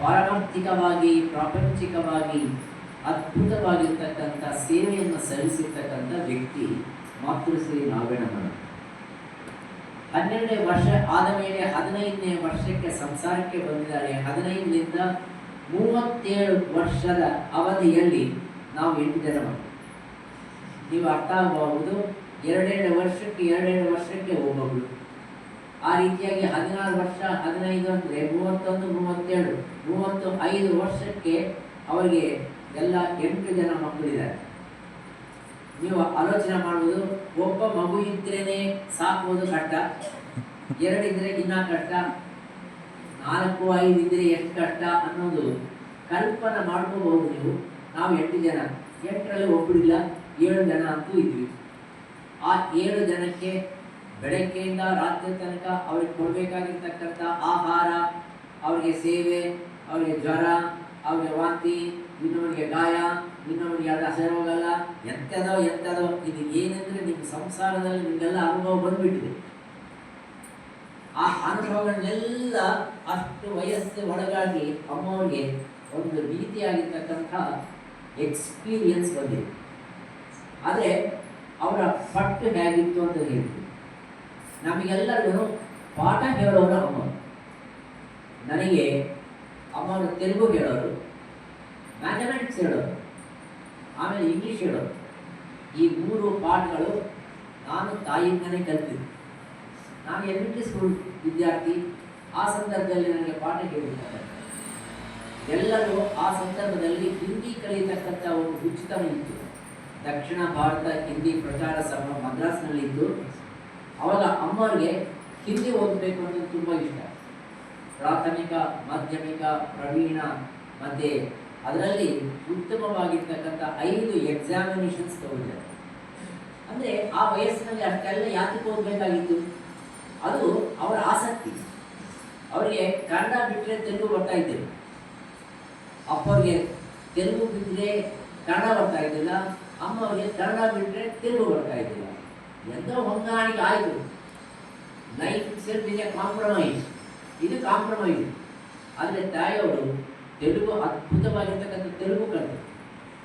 ಪಾರಮಾರ್ಥಿಕವಾಗಿ ಪ್ರಾಪಂಚಿಕವಾಗಿ, ಅದ್ಭುತವಾಗಿರ್ತಕ್ಕಂಥ ಸೇವೆಯನ್ನು ಸಲ್ಲಿಸಿರ್ತಕ್ಕಂಥ ವ್ಯಕ್ತಿ ಮಾತೃಶ್ರೀ ನಾರಾಯಣಮಣ ಹನ್ನೆರಡನೇ ವರ್ಷ ಆದ ಮೇಲೆ ಹದಿನೈದನೇ ವರ್ಷಕ್ಕೆ ಸಂಸಾರಕ್ಕೆ ಬಂದಿದ್ದಾರೆ. ಹದಿನೈದರಿಂದ ಮೂವತ್ತೇಳು ವರ್ಷದ ಅವಧಿಯಲ್ಲಿ ನಾವು ಎಂಟು ಜನ ನೀವು ಅರ್ಥ ಆಗಬಹುದು? ಎರಡೆರಡು ವರ್ಷಕ್ಕೆ ಎರಡೆರಡು ವರ್ಷಕ್ಕೆ ಒಬ್ಬೊಬ್ಳು ಆ ರೀತಿಯಾಗಿ ಹದಿನಾರು ವರ್ಷ, ಹದಿನೈದು ಅಂದರೆ ಮೂವತ್ತೊಂದು, ಮೂವತ್ತೇಳು ಮೂವತ್ತು ಐದು ವರ್ಷಕ್ಕೆ ಅವರಿಗೆ ಎಲ್ಲ ಎಂಟು ಜನ ಮಕ್ಕಳಿದ್ದಾರೆ. ನೀವು ಆಲೋಚನೆ ಮಾಡುವುದು, ಒಬ್ಬ ಮಗು ಇದ್ರೇನೆ ಸಾಕುವುದು ಕಷ್ಟ ಎರಡಿದ್ರೆ ಇನ್ನ ಕಷ್ಟ, ನಾಲ್ಕು, ಐದು ಇದ್ರೆ ಎಷ್ಟು ಕಷ್ಟ ಅನ್ನೋದು ಕಲ್ಪನೆ ಮಾಡ್ಕೋಬಹುದು ನೀವು. ನಾವು ಎಂಟು ಜನ, ಎಂಟರಲ್ಲಿ ಒಬ್ಬರಿಲ್ಲ ಏಳು ಜನ ಅಂತೂ ಇದ್ವಿ ಆ ಏಳು ಜನಕ್ಕೆ ಬೆಳಗ್ಗೆಯಿಂದ ರಾತ್ರಿ ತನಕ ಅವ್ರಿಗೆ ಕೊಡಬೇಕಾಗಿರ್ತಕ್ಕಂಥ ಆಹಾರ, ಅವ್ರಿಗೆ ಸೇವೆ, ಅವ್ರಿಗೆ ಜ್ವರ, ಅವ್ರಿಗೆ ವಾಂತಿ ಇನ್ನೊಬ್ರಿಗೆ ಗಾಯ ಇನ್ನೊಬ್ರಿಗೆ ಅದು ಹಸಿರೋಗಲ್ಲ, ಎಂಥದೋ ಎಂಥದೋ. ಇದು ಏನಂದ್ರೆ ನಿಮ್ಮ ಸಂಸಾರದಲ್ಲಿ ನಿಮಗೆಲ್ಲ ಅನುಭವ ಬಂದುಬಿಟ್ಟಿದೆ. ಆ ಅನುಭವಗಳನ್ನೆಲ್ಲ ಅಷ್ಟು ವಯಸ್ಸು ಒಳಗಾಗಿ ಅಮ್ಮವ್ರಿಗೆ ಒಂದು ರೀತಿಯಾಗಿರ್ತಕ್ಕಂಥ ಎಕ್ಸ್ಪೀರಿಯನ್ಸ್ ಬಂದಿದೆ. ಆದರೆ ಅವರ ಪಟ್ಟು ಹೇಗಿತ್ತು ಅಂತ ಹೇಳ್ತೀವಿ ನಮಗೆಲ್ಲರಿಗೂ ಪಾಠ ಹೇಳೋರು ಅಮ್ಮ. ನನಗೆ ಅಮ್ಮರು ತೆಲುಗು ಹೇಳೋರು, ಮ್ಯಾಥಮೆಟಿಕ್ಸ್ ಹೇಳೋರು, ಆಮೇಲೆ ಇಂಗ್ಲೀಷ್ ಹೇಳೋರು. ಈ ಮೂರು ಪಾಠಗಳು ನಾನು ತಾಯಿಯಿಂದನೇ ಕಲ್ತಿದ್ದೆ. ನಾನು ಎಲಿಮೆಂಟ್ರಿ ಸ್ಕೂಲ್ ವಿದ್ಯಾರ್ಥಿ, ಆ ಸಂದರ್ಭದಲ್ಲಿ ನನಗೆ ಪಾಠ ಹೇಳಿದ್ದಾರೆ. ಎಲ್ಲರೂ ಆ ಸಂದರ್ಭದಲ್ಲಿ ಹಿಂದಿ ಕಲಿಯತಕ್ಕಂಥ ಒಂದು ಉಚಿತ ಇತ್ತು ದಕ್ಷಿಣ ಭಾರತ ಹಿಂದಿ ಪ್ರಚಾರ ಸಭಾ ಮದ್ರಾಸ್ನಲ್ಲಿದ್ದು ಅವಾಗ ಅಮ್ಮವ್ರಿಗೆ ಹಿಂದಿ ಓದಬೇಕು ಅನ್ನೋದು ತುಂಬ ಇಷ್ಟ. ಪ್ರಾಥಮಿಕ, ಮಾಧ್ಯಮಿಕ, ಪ್ರವೀಣ, ಮತ್ತೆ ಅದರಲ್ಲಿ ಉತ್ತಮವಾಗಿರ್ತಕ್ಕಂಥ ಐದು ಎಕ್ಸಾಮಿನೇಷನ್ಸ್ ತಗೊಂಡಿದ್ದಾರೆ. ಅಂದರೆ ಆ ವಯಸ್ಸಿನಲ್ಲಿ ಅಷ್ಟೆಲ್ಲ ಯಾತಕ್ಕೆ ಓದಬೇಕಾಗಿತ್ತು? ಅದು ಅವರ ಆಸಕ್ತಿ. ಅವರಿಗೆ ಕನ್ನಡ ಬಿಟ್ಟರೆ ತೆಲುಗು ಬರ್ತಾ ಇದ್ದಿಲ್ಲ. ಅಪ್ಪವ್ರಿಗೆ ತೆಲುಗು ಬಿಟ್ಟರೆ ಕನ್ನಡ ಬರ್ತಾ ಇದ್ದಿಲ್ಲ. ಅಮ್ಮವ್ರಿಗೆ ಕನ್ನಡ ಬಿಟ್ಟರೆ ತೆಲುಗು ಬರ್ತಾ ಇದ್ದಿಲ್ಲ. ಎಂದೋ ಹೊಂದಾಣಿಕೆ ಆಯಿತು. Life self is a compromise ಇದು ಕಾಂಪ್ರಮೈಸ್ ಆದರೆ ತಾಯಿಯವರು ತೆಲುಗು ಅದ್ಭುತವಾಗಿರ್ತಕ್ಕಂಥ ತೆಲುಗು ಕಲಿತು